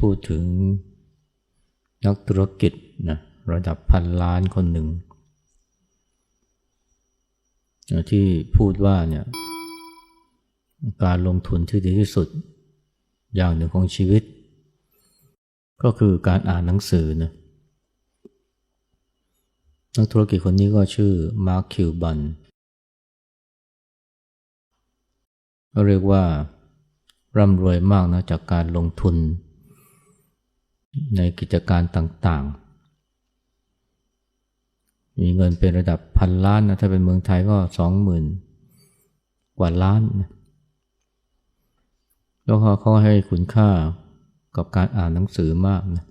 พูดถึงนักธุรกิจนะระดับพันล้านคนหนึ่ง ที่พูดว่าเนี่ยการลงทุนที่ดีที่สุด อย่างหนึ่งของชีวิต ก็คือการอ่านหนังสือนะนักธุรกิจคนนี้ก็ชื่อมาร์คคิวบันเขาเรียกว่าร่ำรวยมากนะจากการลงทุน ในกิจการต่างๆ มีเงินเป็นระดับพันล้านนะ ถ้าเป็นเมืองไทยก็สองหมื่นกว่าล้านนะแล้วเขาให้คุณค่ากับการอ่านหนังสือมากนะ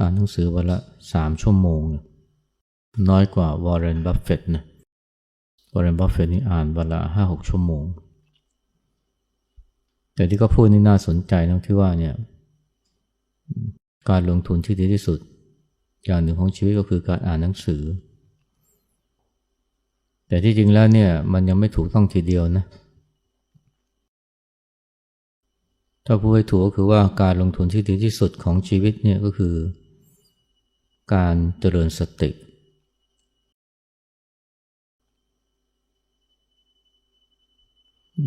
อ่านหนังสือวันละสามชั่วโมงนะน้อยกว่าวอร์เรน บัฟเฟตนะ วอร์เรน บัฟเฟตนี่อ่านวันละห้าหกชั่วโมง แต่ที่เขาพูดนี่น่าสนใจนะที่ว่าเนี่ย การลงทุนที่ดีที่สุด อย่างหนึ่งของชีวิตก็คือการอ่านหนังสือ แต่ที่จริงแล้วเนี่ยมันยังไม่ถูกต้องทีเดียวนะ ถ้าพูดให้ถูกก็คือว่าการลงทุนที่ดีที่สุดของชีวิตเนี่ยก็คือ การเจริญสติ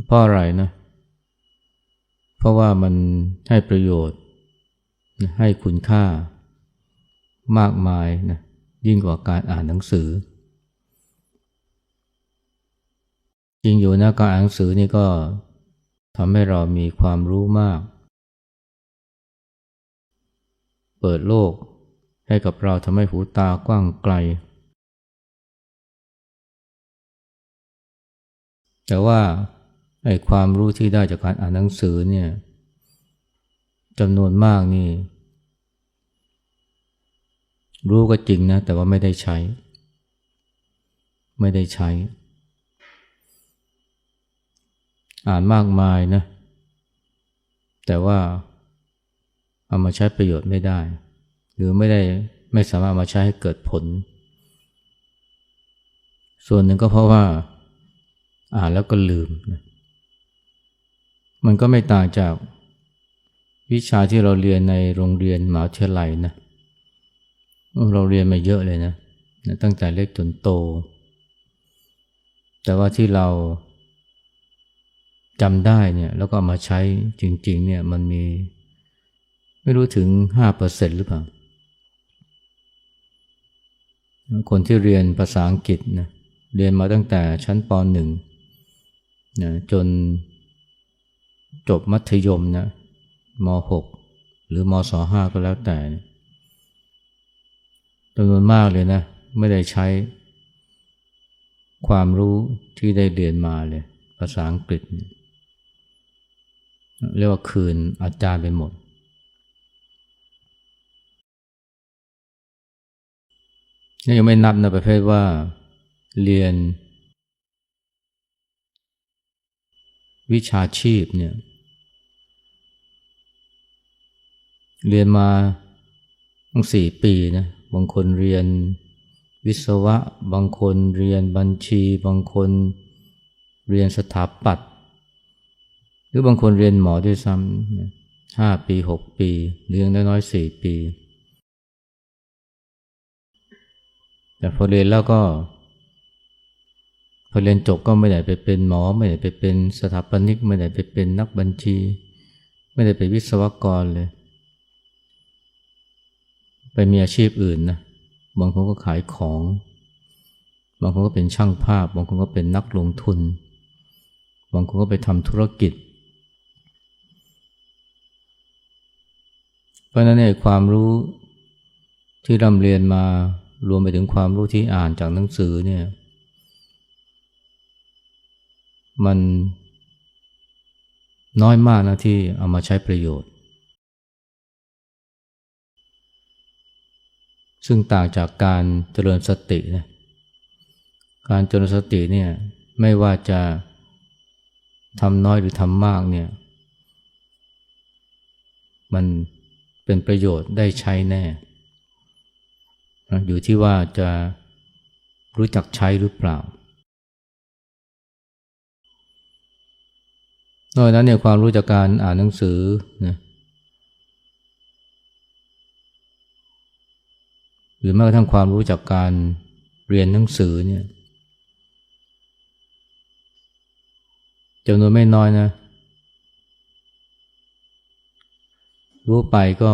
เพราะอะไรนะ เพราะว่ามันให้ประโยชน์ ให้คุณค่ามากมายนะยิ่งกว่าการอ่านหนังสือ จริงอยู่นะการอ่านหนังสือนี่ก็ทำให้เรามีความรู้มาก เปิดโลกให้กับเราทำให้หูตากว้างไกล แต่ว่าไอ้ความรู้ที่ได้จากการอ่านหนังสือเนี่ย จำนวนมากนี่ รู้ก็จริงนะ แต่ว่าไม่ได้ใช้ ไม่ได้ใช้ อ่านมากมายนะ แต่ว่าเอามาใช้ประโยชน์ไม่ได้ หรือไม่ได้ไม่สามารถมาใช้ให้เกิดผล ส่วนหนึ่งก็เพราะว่า อ่านแล้วก็ลืมนะมันก็ไม่ต่างจาก วิชาที่เราเรียนในโรงเรียนมหาวิทยาลัยนะเราเรียนมาเยอะเลยนะตั้งแต่เล็กจนโต แต่ว่าที่เราจำได้เนี่ยแล้วก็มาใช้จริง ๆ เนี่ยมันมี ไม่รู้ถึงห้าเปอร์เซ็นหรือเปล่า คนที่เรียนภาษาอังกฤษนะเรียนมาตั้งแต่ชั้นปหนึ่งนะจนจบมัธยมนะ ม .6 หรือมศ .5 ก็แล้วแต่จำนวนมากเลยนะ ไม่ได้ใช้ความรู้ที่ได้เรียนมาเลย ภาษาอังกฤษ เรียกว่าคืนอาจารย์ไปหมด นี่ยังไม่นับนะประเภทว่าเรียนวิชาชีพเนี่ย เรียนมาตั้งสี่ปีนะบางคนเรียนวิศวะ บางคนเรียนบัญชี บางคนเรียนสถาปัตย์หรือบางคนเรียนหมอด้วยซ้ำห้าปีหกปี เรียนน้อยๆสี่ปี แต่พอเรียนแล้วก็ พอเรียนจบก็ไม่ได้ไปเป็นหมอ ไม่ได้ไปเป็นสถาปนิก ไม่ได้ไปเป็นนักบัญชี ไม่ได้ไปวิศวกรเลย ไปมีอาชีพอื่นนะบางคนก็ขายของ บางคนก็เป็นช่างภาพ บางคนก็เป็นนักลงทุน บางคนก็ไปทำธุรกิจ เพราะนั้นเนี่ยความรู้ที่ร่ำเรียนมารวมไปถึงความรู้ที่อ่านจากหนังสือเนี่ยมันน้อยมากนะที่เอามาใช้ประโยชน์ ซึ่งต่างจากการเจริญสตินะการเจริญสติเนี่ยไม่ว่าจะทำน้อยหรือทำมากเนี่ยมันเป็นประโยชน์ได้ใช้แน่ อยู่ที่ว่าจะรู้จักใช้หรือเปล่า นอกนั้นเนี่ยความรู้จากการอ่านหนังสือนะ หรือแม้กระทั่งความรู้จากการเรียนหนังสือเนี่ยจำนวนไม่น้อยนะ รู้ไปก็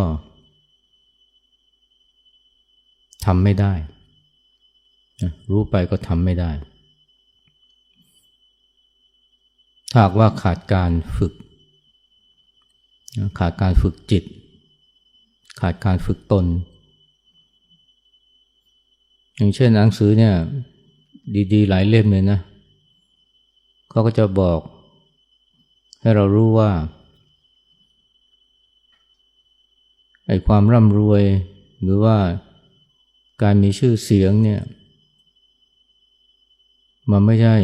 ทำไม่ได้ รู้ไปก็ทำไม่ได้ ถ้าว่าขาดการฝึก ขาดการฝึกจิต ขาดการฝึกตน อย่างเช่นหนังสือเนี่ย ดีๆ หลายเล่มเลยนะเขาก็จะบอก ให้เรารู้ว่าไอ้ความร่ำรวย หรือว่าการมีชื่อเสียงเนี่ย มันไม่ใช่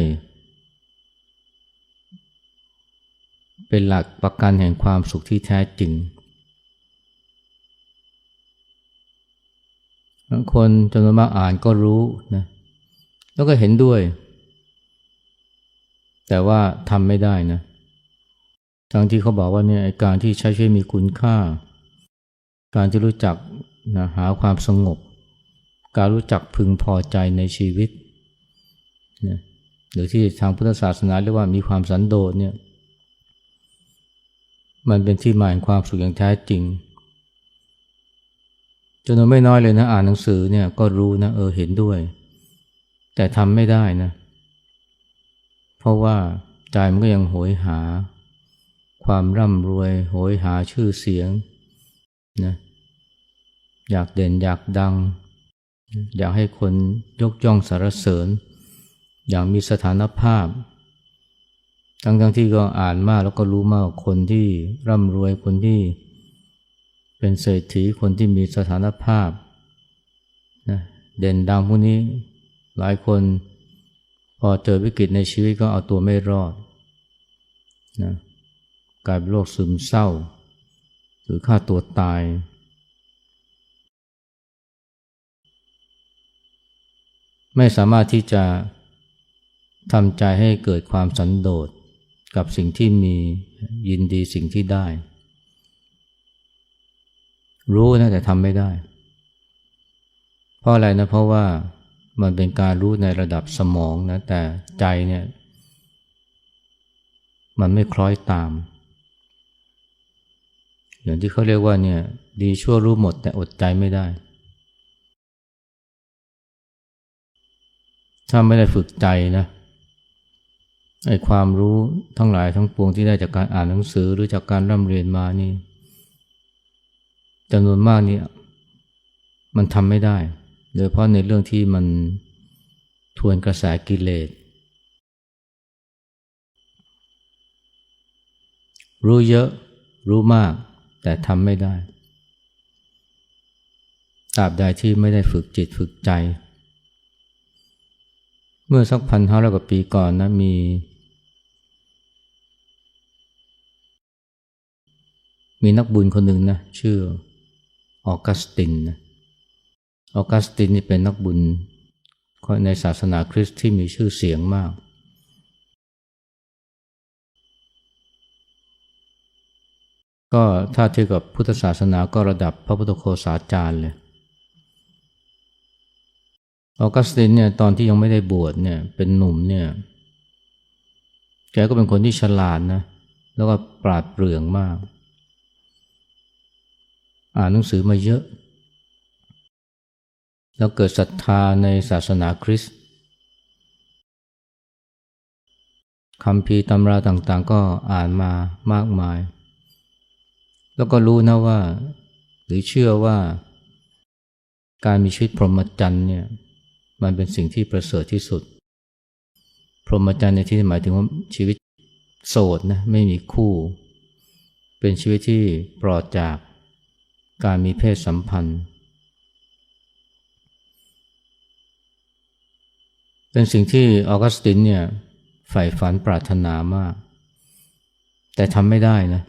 เป็นหลักประกันแห่งความสุขที่แท้จริง คนจำนวนมากอ่านก็รู้นะแล้วก็เห็นด้วย แต่ว่าทำไม่ได้นะทั้งที่เขาบอกว่าเนี่ยการที่ใช้ชีวิตมีคุณค่า การที่รู้จักนะหาความสงบ การรู้จักพึงพอใจในชีวิตนะหรือที่ทางพุทธศาสนาเรียกว่ามีความสันโดษเนี่ยมันเป็นที่หมาแห่งความสุขอย่างแท้จริง จนไม่น้อยเลยนะอ่านหนังสือเนี่ยก็รู้นะเออเห็นด้วย แต่ทำไม่ได้นะ เพราะว่าใจมันก็ยังโหยหา ความร่ำรวย โหยหาชื่อเสียงนะอยากเด่นอยากดัง อยากให้คนยกย่องสรรเสริญ อยากมีสถานภาพ ทั้งทั้งที่ก็อ่านมากแล้วก็รู้มากคนที่ร่ำรวยคนที่ เป็นเศรษฐีคนที่มีสถานภาพนะเด่นดังพวกนี้หลายคนพอเจอวิกฤตในชีวิตก็เอาตัวไม่รอดนะกลายเป็นโรคซึมเศร้า หรือฆ่าตัวตาย ไม่สามารถที่จะทำใจให้เกิดความสันโดษกับสิ่งที่มียินดีสิ่งที่ได้ รู้นะแต่ทำไม่ได้ เพราะอะไรนะเพราะว่ามันเป็นการรู้ในระดับสมองนะแต่ใจเนี่ยมันไม่คล้อยตาม อย่างที่เขาเรียกว่าเนี่ยดีชั่วรู้หมดแต่อดใจไม่ได้ ถ้าไม่ได้ฝึกใจนะไอ้ความรู้ทั้งหลายทั้งปวงที่ได้จากการอ่านหนังสือหรือจากการร่ำเรียนมานี่ จำนวนมากนี่มันทำไม่ได้ โดยเพราะในเรื่องที่มันทวนกระแสกิเลส รู้เยอะรู้มาก แต่ทำไม่ได้ตราบใดที่ไม่ได้ฝึกจิตฝึกใจ เมื่อสักพันห้าร้อยกว่าปีก่อนนะมี มีนักบุญคนหนึ่งนะชื่อ ออกัสตินนะออกัสตินนี่เป็นนักบุญในศาสนาคริสต์ที่มีชื่อเสียงมาก ก็ถ้าเทียบกับพุทธศาสนาก็ระดับพระพุทธโฆษาจารย์เลยออกัสตินเนี่ยตอนที่ยังไม่ได้บวชเนี่ยเป็นหนุ่มเนี่ยแกก็เป็นคนที่ฉลาดนะแล้วก็ปราดเปรื่องมาก อ่านหนังสือมาเยอะ แล้วเกิดศรัทธาในศาสนาคริสต์คำพีตำราต่างๆ ก็อ่านมามากมาย แล้วก็รู้นะว่า หรือเชื่อว่า การมีชีวิตพรหมจรรย์เนี่ยมันเป็นสิ่งที่ประเสริฐที่สุด พรหมจรรย์ในที่หมายถึงว่าชีวิตโสดนะไม่มีคู่ เป็นชีวิตที่ปลอดจาก การมีเพศสัมพันธ์ เป็นสิ่งที่ออกัสตินเนี่ยใฝ่ฝันปรารถนามาก แต่ทำไม่ได้นะ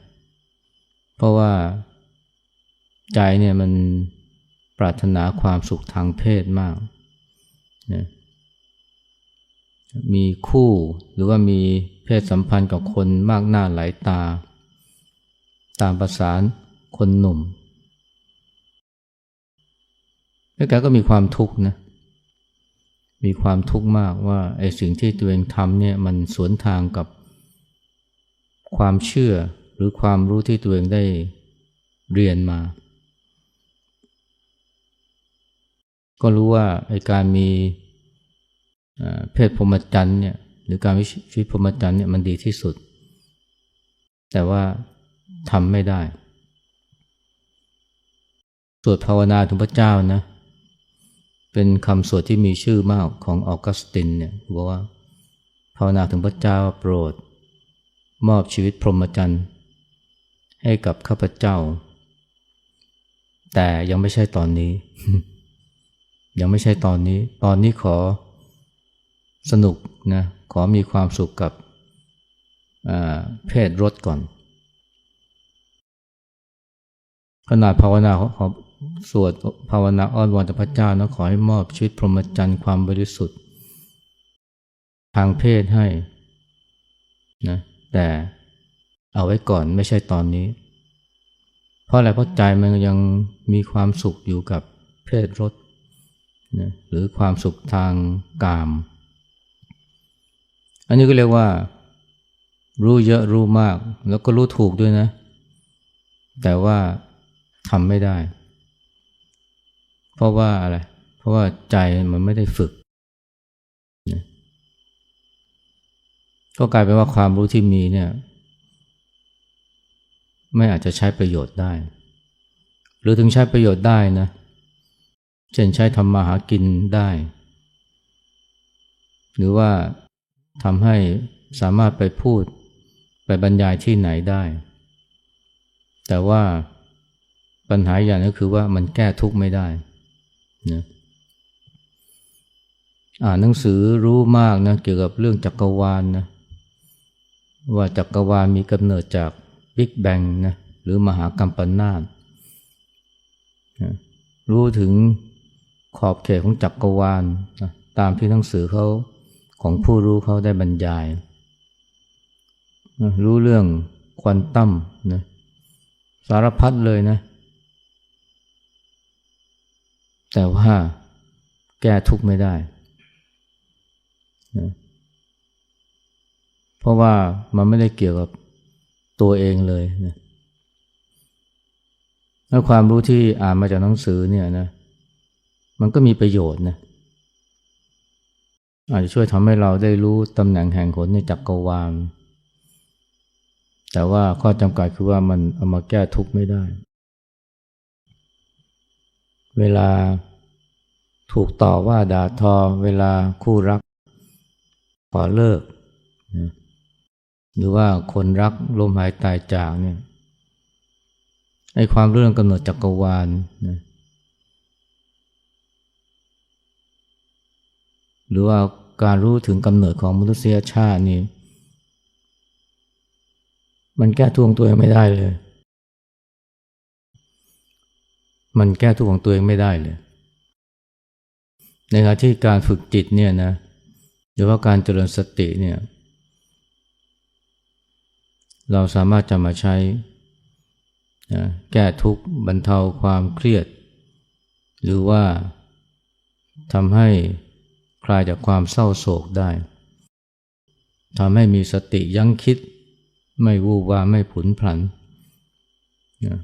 เพราะว่าใจเนี่ยมันปรารถนาความสุขทางเพศมากนะมีคู่หรือว่ามีเพศสัมพันธ์กับคนมากหน้าหลายตา ตามประสานคนหนุ่ม แล้วแกก็มีความทุกข์นะ มีความทุกข์มากว่าไอ้สิ่งที่ตัวเองทำเนี่ยมันสวนทางกับความเชื่อหรือความรู้ที่ตัวเองได้เรียนมา ก็รู้ว่าไอ้การมีเพศพรหมจรรย์เนี่ยหรือการวิชีวิตพรหมจรรย์เนี่ยมันดีที่สุด แต่ว่าทำไม่ได้ สวดภาวนาถึงพระเจ้านะ เป็นคำสวดที่มีชื่อมากของออกัสตินเนี่ยบอกว่าภาวนาถึงพระเจ้าโปรด มอบชีวิตพรหมจรรย์ให้กับข้าพเจ้า แต่ยังไม่ใช่ตอนนี้ ยังไม่ใช่ตอนนี้ ตอนนี้ขอสนุกนะขอมีความสุขกับเพศรสก่อนขนาดภาวนาขอ สวดภาวนาอ้อนวอนต่อพระเจ้านะขอให้มอบชีวิตพรหมจรรย์ความบริสุทธิ์ ทางเพศให้นะแต่เอาไว้ก่อนไม่ใช่ตอนนี้ เพราะอะไรเพราะใจมันยังมีความสุขอยู่กับเพศรสนะหรือความสุขทางกาม อันนี้ก็เรียกว่า รู้เยอะรู้มาก แล้วก็รู้ถูกด้วยนะ แต่ว่าทำไม่ได้ เพราะว่าอะไร เพราะว่าใจมันไม่ได้ฝึก ก็กลายเป็นว่าความรู้ที่มีเนี่ย ไม่อาจจะใช้ประโยชน์ได้ หรือถึงใช้ประโยชน์ได้นะ เช่นใช้ทำมาหากินได้ หรือว่าทำให้สามารถไปพูดไปบรรยายที่ไหนได้ แต่ว่าปัญหาอย่างก็คือว่ามันแก้ทุกข์ไม่ได้ นะอ่านหนังสือรู้มากนะเกี่ยวกับเรื่องจักรวาลนนะว่าจักรวาลมีกำเนิดจากบิ๊กแบงนะหรือมหากัมปนาตนะรู้ถึงขอบเขตของจักรวาลนะตามที่หนังสือเขาของผู้รู้เขาได้บรรยายนะรู้เรื่องควอนตัมนะสารพัดเลยนะ แต่ว่าแก้ทุกข์ไม่ได้นะเพราะว่ามันไม่ได้เกี่ยวกับตัวเองเลยนะแล้วความรู้ที่อ่านมาจากหนังสือเนี่ยนะ มันก็มีประโยชน์นะอาจจะช่วยทำให้เราได้รู้ตำแหน่งแห่งหนในจักรวาลแต่ว่าข้อจำกัดคือว่ามันเอามาแก้ทุกข์ไม่ได้ เวลาถูกต่อว่าด่าทอ เวลาคู่รักขอเลิก หรือว่าคนรักลมหายตายจากเนี่ยไอ้ความเรื่องกำหนดจักรวาลนะหรือว่าการรู้ถึงกำเนิดของมนุษยชาตินี่มันแก้ทุกข์ของตัวเองไม่ได้เลย มันแก้ทุกข์ของตัวเองไม่ได้เลย ในขณะที่การฝึกจิตเนี่ยนะหรือว่าการเจริญสติเนี่ยเราสามารถจะมาใช้นะแก้ทุกข์บรรเทาความเครียด หรือว่าทำให้คลายจากความเศร้าโศกได้ทำให้มีสติยั้งคิด ไม่วู่วามไม่ผุนพลันนะ